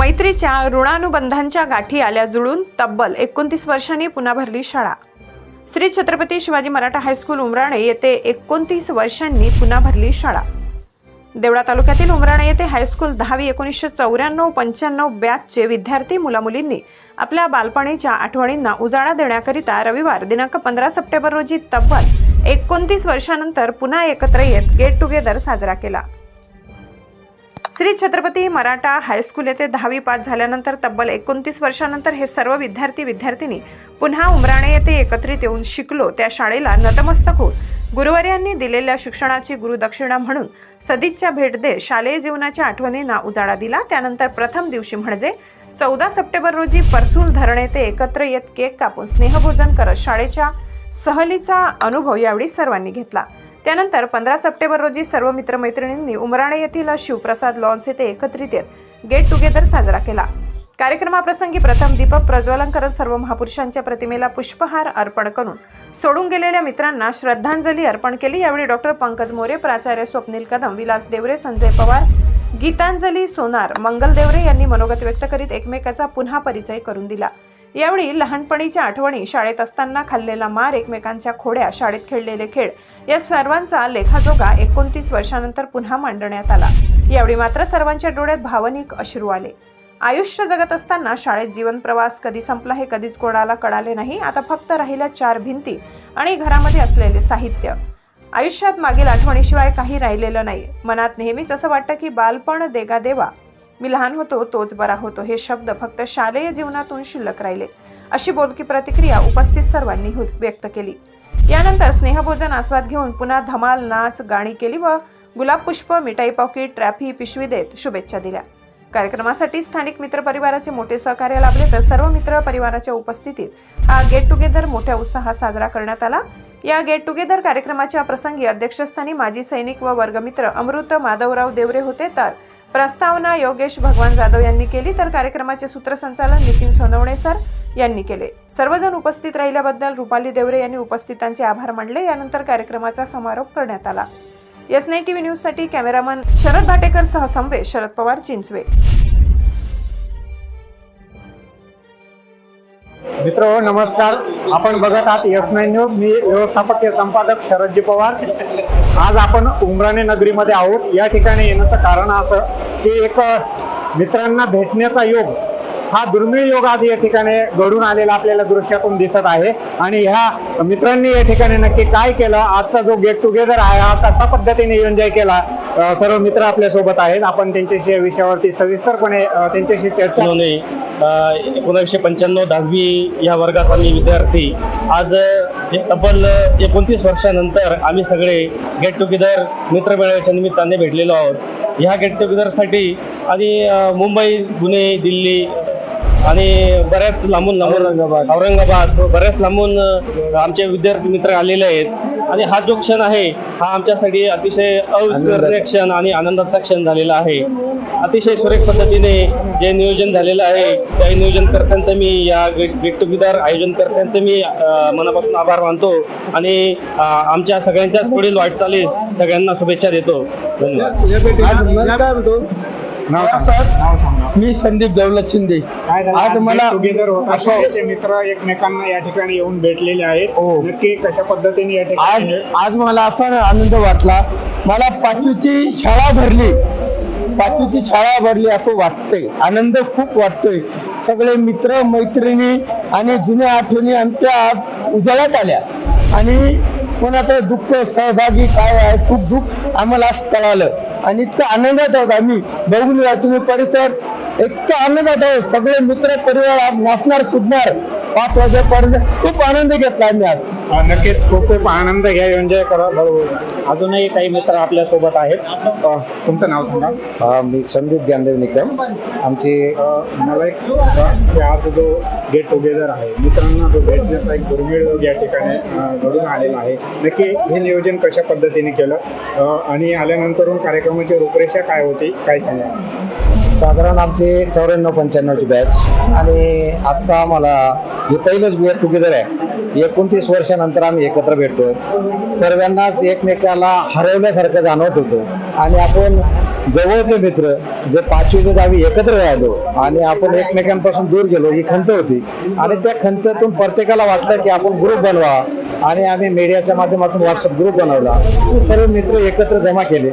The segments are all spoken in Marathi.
मैत्रीच्या ऋणानुबंधांच्या गाठी आल्या जुळून तब्बल एकोणतीस वर्षांनी पुन्हा भरली शाळा. श्री छत्रपती शिवाजी मराठा हायस्कूल उमराणे येथे एकोणतीस वर्षांनी पुन्हा भरली शाळा. देवळा तालुक्यातील उमराणे येथे हायस्कूल दहावी एकोणीसशे चौऱ्याण्णव पंच्याण्णव बॅचचे विद्यार्थी मुलामुलींनी आपल्या बालपणीच्या आठवणींना उजाळा देण्याकरिता रविवार दिनांक पंधरा सप्टेंबर रोजी तब्बल एकोणतीस वर्षानंतर पुन्हा एकत्र येत गेट टुगेदर साजरा केला. श्री छत्रपती मराठा हायस्कूल येथे दहावी पास झाल्यानंतर तब्बल एकोणतीस वर्षानंतर हे सर्व विद्यार्थी विद्यार्थिनी पुन्हा उमराणे येथे एकत्रित येऊन शिकलो. त्या शाळेला नतमस्तक होऊन गुरुवर्यांनी दिलेल्या शिक्षणाची गुरुदक्षिणा म्हणून सदिच्छा भेट देत शालेय जीवनाच्या आठवणींना उजाळा दिला. त्यानंतर प्रथम दिवशी म्हणजे चौदा सप्टेंबर रोजी परसूल धरण येथे एकत्र येत केक कापून स्नेहभोजन करत शाळेच्या सहलीचा अनुभव यावेळी सर्वांनी घेतला. त्यानंतर पंधरा सप्टेंबर रोजी सर्व मित्रमैत्रिणींनी उमराणे येथील शिवप्रसाद लॉन्स येथे एकत्रित येत गेट टुगेदर साजरा केला. कार्यक्रमाप्रसंगी प्रथम दीपक प्रज्वलन करत सर्व महापुरुषांच्या प्रतिमेला पुष्पहार अर्पण करून सोडून गेलेल्या मित्रांना श्रद्धांजली अर्पण केली. यावेळी डॉक्टर पंकज मोरे प्राचार्य स्वप्नील कदम विलास देवरे संजय पवार गीतांजली सोनार मंगल देवरे यांनी मनोगत व्यक्त करीत एकमेकाचा पुन्हा परिचय करून दिला. यावेळी लहानपणीच्या आठवणी शाळेत असताना खाल्लेला मार एकमेकांच्या खोड्या शाळेत खेळलेले खेळ या सर्वांचा लेखाजोगा एकोणतीस वर्षानंतर पुन्हा मांडण्यात आला. यावेळी मात्र सर्वांच्या डोळ्यात भावनिक अश्रू आले. आयुष्य जगत असताना शाळेत जीवन प्रवास कधी संपला हे कधीच कोणाला कळाले नाही. आता फक्त राहिल्या चार भिंती आणि घरामध्ये असलेले साहित्य. आयुष्यात मागील आठवणीशिवाय काही राहिलेलं नाही. मनात नेहमीच असं वाटतं की बालपण देगा देवा. मी लहान होतो तोच बरा होतो हे शब्द फक्त शालेय जीवनातून शिल्लक राहिले. अशी बोलकी प्रतिक्रिया उपस्थित सर्वांनी व्यक्त केली. यानंतर स्नेहभोजन आस्वाद घेऊन पुन्हा धमाल नाच गाणी केली व गुलाब पुष्प मिठाई पाकिट ट्रॅफी पिशवी देत शुभेच्छा दिल्या. कार्यक्रमासाठी स्थानिक मित्रपरिवाराचे मोठे सहकार्य लाभले तर सर्व मित्र परिवाराच्या उपस्थितीत हा गेट टुगेदर मोठ्या उत्साहात साजरा करण्यात आला. या गेट टुगेदर कार्यक्रमाच्या प्रसंगी अध्यक्षस्थानी माजी सैनिक व वर्गमित्र अमृत माधवराव देवरे होते. तर प्रस्तावना योगेश भगवान जाधव यांनी केली तर कार्यक्रमाचे सूत्रसंचालन नितीन सोनवणे सर यांनी केले. सर्वजण उपस्थित राहिल्याबद्दल रुपाली देवरे यांनी उपस्थितांचे आभार मानले. यानंतर कार्यक्रमाचा समारोप करण्यात आला. एस नाईन टीव्ही न्यूजसाठी कॅमेरामन शरद भाटेकर सह संवेश शरद पवार चिंचवे. मित्र हो नमस्कार. आपण बघत आहात एस नाईन न्यूज मी व्यवस्थापकीय संपादक शरदजी पवार. आज आपण उमराणे नगरीमध्ये आहोत. या ठिकाणी येण्याचं कारण असं की एक मित्रांना भेटण्याचा योग हा दुर्मिळ योग आज या ठिकाणी घडून आलेला आपल्याला दृश्यातून दिसत आहे. आणि ह्या मित्रांनी या ठिकाणी नक्की काय केलं? आजचा जो गेट टुगेदर आहे हा कसा पद्धतीने एन्जॉय केला? सर्व मित्र आपल्यासोबत आहेत. आपण त्यांच्याशी या विषयावरती सविस्तरपणे त्यांच्याशी चर्चा नोंदणी. एकोणीसशे पंच्याण्णव दहावी या वर्गाचा मी विद्यार्थी. आज तब्बल एकोणतीस वर्षानंतर आम्ही सगळे गेट टुगेदर मित्रमेळाव्याच्या निमित्ताने भेटलेलो आहोत. ह्या गेट टुगेदरसाठी आधी मुंबई पुणे दिल्ली आणि बऱ्याच लांबून लांबून औरंगाबाद. औरंगाबाद बऱ्याच लांबून आमचे विद्यार्थी मित्र आलेले आहेत. आणि हा जो क्षण आहे हा आमच्यासाठी अतिशय अविस्मरणीय क्षण आणि आनंदाचा क्षण झालेला आहे. अतिशय सुरेख पद्धतीने जे नियोजन झालेलं आहे त्या नियोजनकर्त्यांचं मी या गेट गेट टुगेदर आयोजनकर्त्यांचं मी मनापासून आभार मानतो. आणि आमच्या सगळ्यांच्याच पुढील वाटचालीस सगळ्यांना शुभेच्छा देतो. धन्यवाद. नाव सांगा. नाव सांगा. मी संदीप दौलत शिंदे. काय झालं? आज मला टुगेदर होता. असं- शाळेचे मित्र एकमेकांना या ठिकाणी येऊन भेटलेले आहेत. हो. नक्की कशा पद्धतीने या आज ठिकाणी आज मला असा आनंद वाटला. मला पाचवीची शाळा भरली. पाचवीची शाळा भरली असं वाटतंय. आनंद खूप वाटतोय. सगळे मित्र मैत्रिणी आणि जुन्या आठवणी आमच्या आज उजळ्यात आल्या. आणि कोणाचं दुःख सहभागी काय आहे सुख दुःख आम्हाला आज कळालं. आणि इतकं आनंदात आहोत आम्ही. बघून या तुम्ही परिसर. इतकं आनंदात आहोत. सगळे मित्र परिवार नाचणार कुदणार. पाच वाजेपर्यंत खूप आनंद घेतला आम्ही आज. नक्कीच. खूप खूप आनंद घ्या एन्जॉय करा. बरोबर अजूनही काही मित्र आपल्यासोबत आहेत. अ, तुमचं नाव सांगा. हा मी संदीप ज्ञानदेव निकम. आमची मला एक सांगा की आज जो गेट टुगेदर आहे मित्रांना जो भेटण्याचा एक दुर्मिळ योग या ठिकाणी अ, घडून आलेला आहे. नक्की हे नियोजन कशा पद्धतीने केलं? अ, आणि आल्यानंतरून कार्यक्रमाची रूपरेषा काय होती? काय सांगा? साधारण आमचे चौऱ्याण्णव पंच्याण्णवची बॅच आणि आत्ता आम्हाला हे पहिलंच गेट टुगेदर आहे. एकोणतीस वर्षानंतर आम्ही एकत्र भेटतो. सर्वांनाच एकमेकाला हरवल्यासारखं जाणवत होतं. आणि आपण जवळचे मित्र जे पाचवी ते दहावी एकत्र राहिलो आणि आपण एकमेकांपासून दूर गेलो ही खंत होती. आणि त्या खंततून प्रत्येकाला वाटलं की आपण ग्रुप बनवा. आणि आम्ही मीडियाच्या माध्यमातून व्हॉट्सअप ग्रुप बनवला. सर्व मित्र एकत्र जमा केले.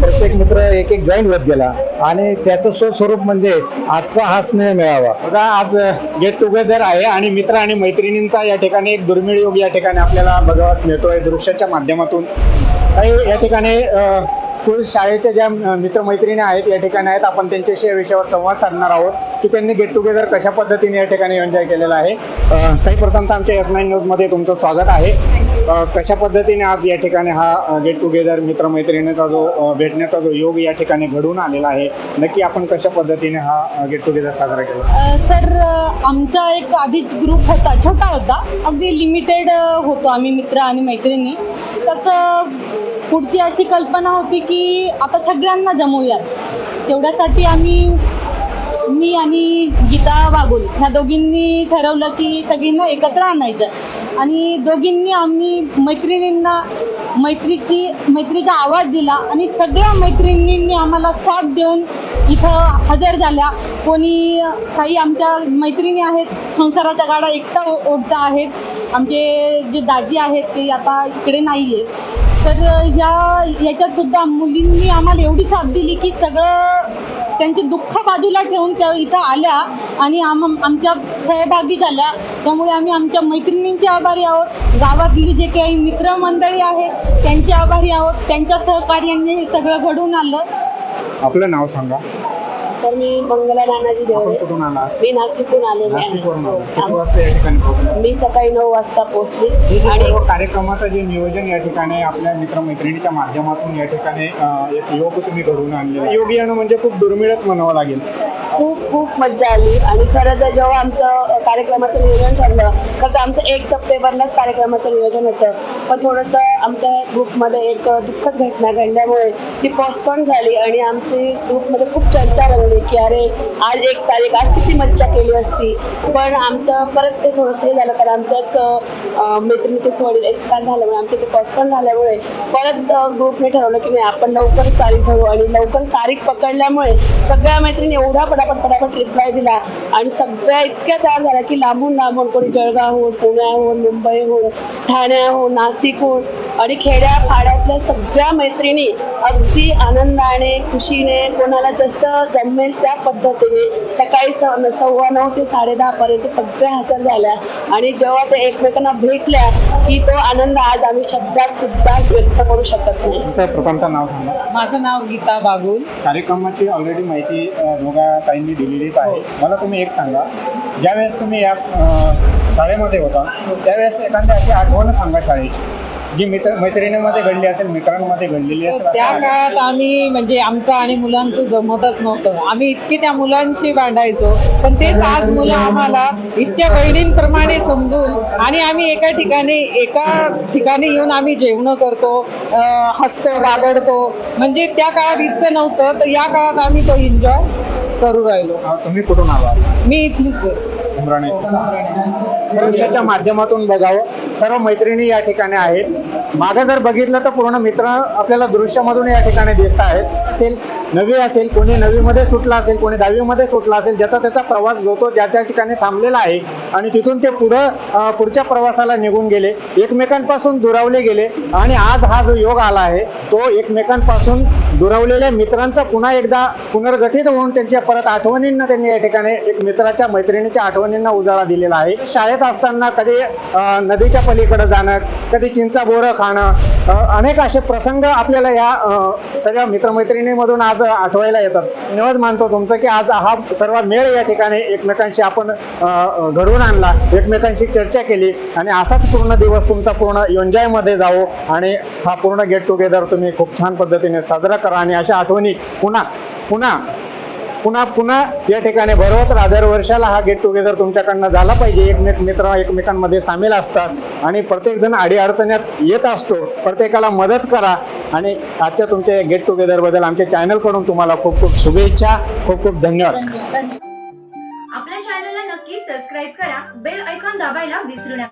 प्रत्येक मित्र एक एक जॉईन होत गेला. आणि त्याचं स्वस्वरूप म्हणजे आजचा हा स्नेह मिळावा. बघा आज गेट टुगेदर आहे आणि मित्र आणि मैत्रिणींचा या ठिकाणी एक दुर्मिळ योग या ठिकाणी आपल्याला बघावयास मिळतोय दृश्याच्या माध्यमातून. काही या ठिकाणी स्कूल शाळेच्या ज्या मित्रमैत्रिणी आहेत या ठिकाणी आहेत आपण त्यांच्याशी या विषयावर संवाद साधणार आहोत की त्यांनी गेट टुगेदर कशा पद्धतीने या ठिकाणी एन्जॉय केलेला आहे. काही प्रथमतः आमच्या एस नाईन न्यूजमध्ये तुमचं स्वागत आहे. कशा पद्धतीने आज या ठिकाणी हा गेट टुगेदर मित्रमैत्रिणीचा जो भेटण्याचा जो योग या ठिकाणी घडून आलेला आहे नक्की आपण कशा पद्धतीने हा गेट टुगेदर साजरा केला? सर तर आमचा एक आधीच ग्रुप होता छोटा होता अगदी लिमिटेड होतो आम्ही मित्र आणि मैत्रिणी. तर पुढची अशी कल्पना होती की आता सगळ्यांना जमवूयात तेवढ्यासाठी आम्ही मी आणि गीता बागुल ह्या दोघींनी ठरवलं की सगळींना एकत्र आणायचं. आणि दोघींनी आम्ही मैत्रिणींना मैत्रीची मैत्रीचा आवाज दिला आणि सगळ्या मैत्रिणींनी आम्हाला साथ देऊन इथं हजर झाल्या. कोणी काही आमच्या मैत्रिणी आहेत संसाराच्या गाडा एकटा ओढता आहेत. आमचे जे दाजी आहेत ते आता इकडे नाही आहेत तर या याच्यात सुद्धा मुलींनी आम्हाला एवढी साथ दिली की सगळं त्यांचे दुःख बाजूला ठेवून त्या इथं आल्या आणि आम आमच्या सहभागी झाल्या. त्यामुळे आम्ही आमच्या मैत्रिणींचे आभारी आहोत. गावातली जे काही मित्रमंडळी आहेत त्यांचे आभारी आहोत. त्यांच्या सहकार्याने हे सगळं घडून आलं. आपलं नाव सांगा. सर मी मंगला आपण देवरे. कुठून आला? मी नाशिकहून आलेले नाशिकवरून. आला. किती वाजता या ठिकाणी पोहोचला? मी सकाळी नऊ वाजता पोहोचले. हे जे आणि सर्व कार्यक्रमाचं जे नियोजन या ठिकाणी आपल्या मित्रमैत्रिणीच्या माध्यमातून या ठिकाणी अं, एक योग तुम्ही घडवून आणले योग येणं म्हणजे खूप दुर्मिळच म्हणावं लागेल. खूप खूप मज्जा आली. आणि खरं तर जेव्हा आमचं कार्यक्रमाचं नियोजन ठरलं खरं तर आमचं एक सप्टेंबरलाच कार्यक्रमाचं नियोजन होतं. पण थोडंसं आमच्या ग्रुपमध्ये एक दुःखद घटना घडल्यामुळे ती पोस्टपोन झाली आणि आमची ग्रुपमध्ये खूप चर्चा रंगली की अरे आज एक तारीख आज किती मज्जा केली असती. पण आमचं परत ते थोडंसं हे झालं कारण आमच्यात एक मैत्रिणीचे थोडी एक्सपायर झाल्यामुळे आमचे ते पोस्टपोन झाल्यामुळे परत ग्रुपने ठरवलं की नाही आपण लवकर तारीख ठरवू आणि लवकर तारीख पकडल्यामुळे सगळ्या मैत्रिणी एवढा पटापट पटापट रिप्लाय दिला. आणि सगळ्या इतक्या तयार झाल्या की लांबून लांबून कोणी जळगावहून हो, पुण्याहून हो, मुंबईहून हो, ठाण्याहून नाशिकहून आणि खेड्या पाड्यातल्या सगळ्या मैत्रिणी अगदी आनंदाने खुशीने कोणाला जसं जमेल त्या पद्धतीने सकाळी स- सव्वा नऊ ते साडे दहा पर्यंत सगळ्या हजर झाल्या. आणि जेव्हा ते एकमेकांना भेटल्या की तो आनंद आज आम्ही शब्दात सुद्धा व्यक्त करू शकत नाही. तुमचं प्रथमतः नाव सांगा. माझं नाव गीता बागुल. कार्यक्रमाची ऑलरेडी माहिती दोघा ताईंनी दिलेलीच आहे. मला तुम्ही एक सांगा. ज्यावेळेस तुम्ही या शाळेमध्ये होता त्यावेळेस एखादी अशी आठवण सांगा शाळेची. जी मित्र मैत्रिणीमध्ये घडली असेल मित्रांमध्ये घडलेली असेल त्या काळात आम्ही म्हणजे आमचं आणि मुलांचं जमतच नव्हतं. आम्ही इतके त्या मुलांशी भांडायचो पण तेच आज मुलं आम्हाला इतक्या बहिणींप्रमाणे समजून आणि आम्ही एका ठिकाणी एका ठिकाणी येऊन आम्ही जेवण करतो अं, हसतो बागडतो म्हणजे त्या काळात इतकं नव्हतं तर या काळात आम्ही तो एन्जॉय करू राहिलो. अं, तुम्ही कुठून आला मी इथलीच आहे. उमराणे. दृश्याच्या माध्यमातून बघावं. सर्व मैत्रिणी या ठिकाणी आहेत. मागं जर बघितलं तर पूर्ण मित्र आपल्याला दृश्यामधून या ठिकाणी दिसत आहेत. असेल नवी असेल कोणी नवीमध्ये सुटला असेल कोणी दहावीमध्ये सुटला असेल ज्याचा त्याचा प्रवास जो तो ज्या त्या ठिकाणी थांबलेला आहे. आणि तिथून ते पुढं पुढच्या प्रवासाला निघून गेले. एकमेकांपासून दुरावले गेले. आणि आज हा जो योग आला आहे तो एकमेकांपासून दुरावलेल्या मित्रांचा पुन्हा एकदा पुनर्गठित होऊन त्यांच्या परत आठवणींना त्यांनी या ठिकाणी एक मित्राच्या मैत्रिणीच्या आठवणींना उजाळा दिलेला आहे. शाळेत असताना कधी नदीच्या पलीकडे जाणं कधी चिंचा बोरं खाणं अनेक असे प्रसंग आपल्याला या सगळ्या मित्रमैत्रिणीमधून आज आठवायला येतात. धन्यवाद मानतो तुमचं की आज हा सर्व मेळ या ठिकाणी एकमेकांशी आपण घडवून आणला एकमेकांशी चर्चा केली आणि असाच पूर्ण दिवस तुमचा पूर्ण एन्जॉय जावो आणि हा पूर्ण गेट टुगेदर तुम्ही खूप छान पद्धतीने साजरा करा आणि अशा आठवणी पुन्हा पुन्हा पुन्हा पुन्हा या ठिकाणी भरवत राधर वर्षाला हा गेट टुगेदर तुमच्याकडनं झाला पाहिजे. एकमेक मित्र एकमेकांमध्ये सामील असतात आणि प्रत्येकजण अडीअडचण्यात येत असतो. प्रत्येकाला मदत करा आणि आजच्या तुमच्या गेट टुगेदरबद्दल आमच्या चॅनलकडून तुम्हाला खूप खूप शुभेच्छा खूप खूप धन्यवाद. आपल्या चॅनलला नक्की सबस्क्राईब करा. बेल ऐकॉन दाबायला विसरू नका.